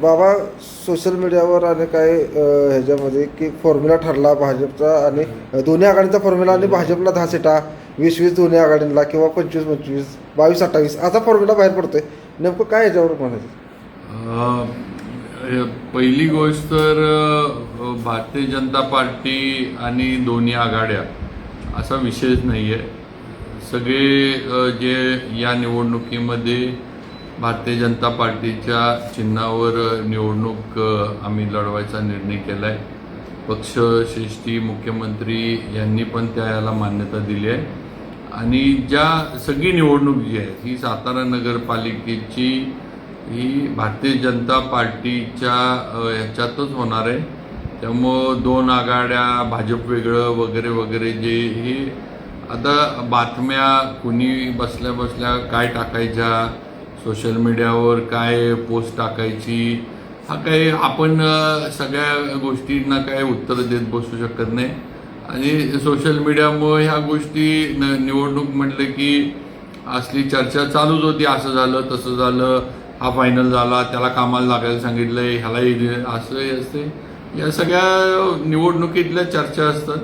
बाबा सोशल मीडियावर आणि काय ह्याच्यामध्ये की फॉर्म्युला ठरला भाजपचा आणि दोन्ही आघाडीचा फॉर्म्युला आणि भाजपला दहा सीटा वीस वीस दोन्ही आघाडींना किंवा पंचवीस पंचवीस बावीस अठ्ठावीस असा फॉर्म्युला बाहेर पडतोय. नेमकं काय ह्याच्यावर म्हणायचं? पहिली गोष्ट तर भारतीय जनता पार्टी आणि दोन्ही आघाड्या असा विषयच नाही आहे सगळे जे या निवडणुकीमध्ये भारतीय जनता पार्टीच्या चिन्हावर निवडणूक आम्ही लढवायचा निर्णय केला आहे पक्षश्रेष्ठी मुख्यमंत्री यांनी पण त्या याला मान्यता दिली आहे. आणि ज्या सगळी निवडणूक जी आहे ही सातारा नगरपालिकेची ही भारतीय जनता पार्टीच्या ह्याच्यातच होणार आहे. त्यामुळं दोन आघाड्या भाजप वेगळं वगैरे वगैरे जे हे आता बातम्या कुणी बसल्या बसल्या काय टाकायच्या सोशल मीडियावर काय पोस्ट टाकायची हा काही आपण सगळ्या गोष्टींना काय उत्तर देत बसू शकत नाही. आणि सोशल मीडियामुळे ह्या गोष्टी न निवडणूक म्हटलं की असली चर्चा चालूच होती. असं झालं तसं झालं हा फायनल झाला त्याला कामाला लागायला सांगितलंय ह्याला हे असं असते. या सगळ्या निवडणुकीतल्या चर्चा असतात.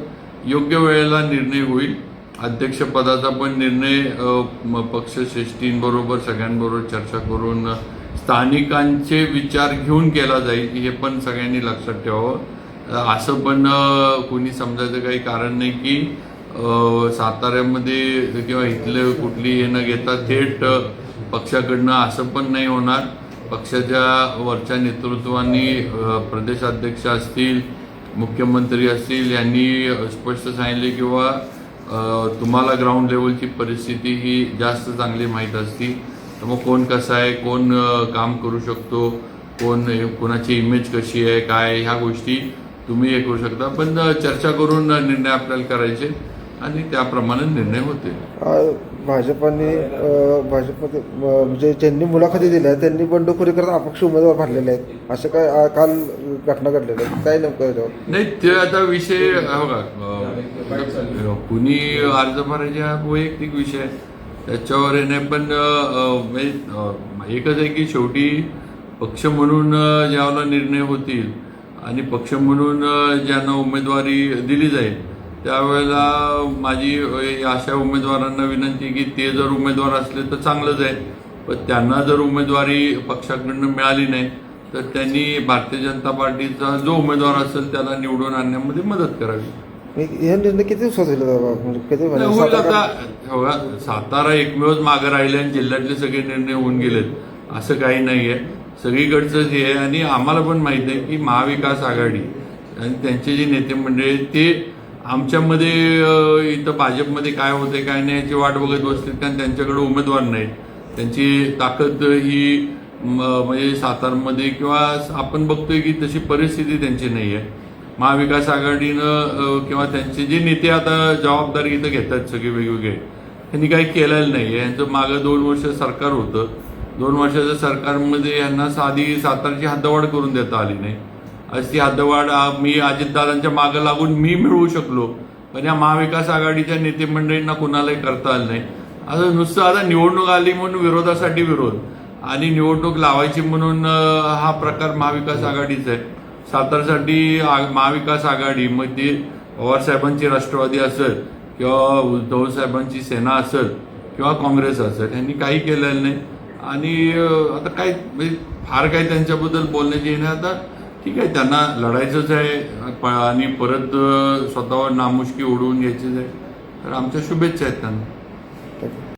योग्य वेळेला निर्णय होईल. अध्यक्षपदाचा पण निर्णय पक्ष म- पक्षश्रेष्ठींबरोबर सगळ्यांबरोबर चर्चा करून स्थानिकांचे विचार घेऊन केला जाईल हे पण सगळ्यांनी लक्षात ठेवावं. असं पण कुणी कोणी समजायचं काही कारण नाही की साताऱ्यामध्ये किंवा इथले कुठली हे न घेता थेट पक्षाकडनं असं पण नाही होणार. पक्षाच्या वरच्या नेतृत्वाने प्रदेशाध्यक्ष असतील मुख्यमंत्री असतील यांनी स्पष्ट सांगितले किंवा तुम्हाला ग्राउंड लेवलची परिस्थिती ही जास्त चांगली माहीत असती. तर मग कोण कसं आहे कोण काम करू शकतो कोण कोणाची इमेज कशी आहे काय ह्या गोष्टी तुम्ही हे करू शकता. पण चर्चा करून निर्णय आपल्याला करायचे. आणि त्याप्रमाणे निर्णय होते. भाजपाने अ, म्हणजे ज्यांनी मुलाखती दिल्या त्यांनी बंडखोरी करत अपक्ष उमेदवार भरलेले आहेत. असं काय काल घटना घडलेल्या आहेत काय नेमकं नाही ते आता विषय बघा अ, कुणी अर्ज भरायचे हा वैयक्तिक विषय आहे. त्याच्यावर हे नाही पण म्हणजे, एकच आहे की शेवटी पक्ष म्हणून ज्यावेळेला निर्णय होतील आणि पक्ष म्हणून ज्यांना उमेदवारी दिली जाईल त्यावेळेला माझी अशा उमेदवारांना विनंती आहे की ते जर उमेदवार असले तर चांगलंच आहे. पण त्यांना जर उमेदवारी पक्षाकडनं मिळाली नाही तर त्यांनी भारतीय जनता पार्टीचा जो उमेदवार असेल त्याला निवडून आणण्यामध्ये मदत करावी. हे हे निर्णय किती दिवसात होईल बाबा? म्हणजे नाही, आता बघा, सातारा एकमेवच मागं राहिले आणि जिल्ह्यातले सगळे निर्णय होऊन गेलेत. असं काही नाहीये सगळीकडचं जे आहे आणि आम्हाला पण माहीत आहे की महाविकास आघाडी आणि त्यांचे जे नेते मंडळी ते आमच्यामध्ये इथं भाजपमध्ये काय होते काय नाही याची वाट बघत बसतील कारण त्यांच्याकडे उमेदवार नाहीत. त्यांची ताकद ही म्हणजे सातारमध्ये किंवा आपण बघतोय की तशी परिस्थिती त्यांची नाही आहे महाविकास आघाडीनं किंवा त्यांचे जे नेते आता जबाबदारी इथं घेतात सगळे वेगवेगळे त्यांनी काही केलेलं नाही यांचं मागं दोन वर्ष सरकार होतं. दोन वर्षाच्या सरकारमध्ये यांना साधी सातारची हद्दवाढ करून देता आली नाही. अशी हद्दवाढ मी अजितदादांच्या मागं लागून मी मिळवू शकलो. पण या महाविकास आघाडीच्या नेतेमंडळींना कुणालाही करता आलं नाही. असं नुसतं आता निवडणूक आली म्हणून विरोधासाठी विरोध. आणि निवडणूक लावायची म्हणून हा प्रकार महाविकास आघाडीचा आहे. सातारसाठी महाविकास आघाडी मग ती पवारसाहेबांची राष्ट्रवादी असेल किंवा उद्धव साहेबांची सेना असेल किंवा काँग्रेस असेल यांनी काही केलेलं नाही. आणि आता काय म्हणजे फार काही त्यांच्याबद्दल बोलण्याची नाही. आता ठीक आहे त्यांना लढायचंच आहे. प- आणि परत स्वतःवर नामुष्की ओढवून घ्यायचीच आहे. तर आमच्या शुभेच्छा आहेत त्यांना.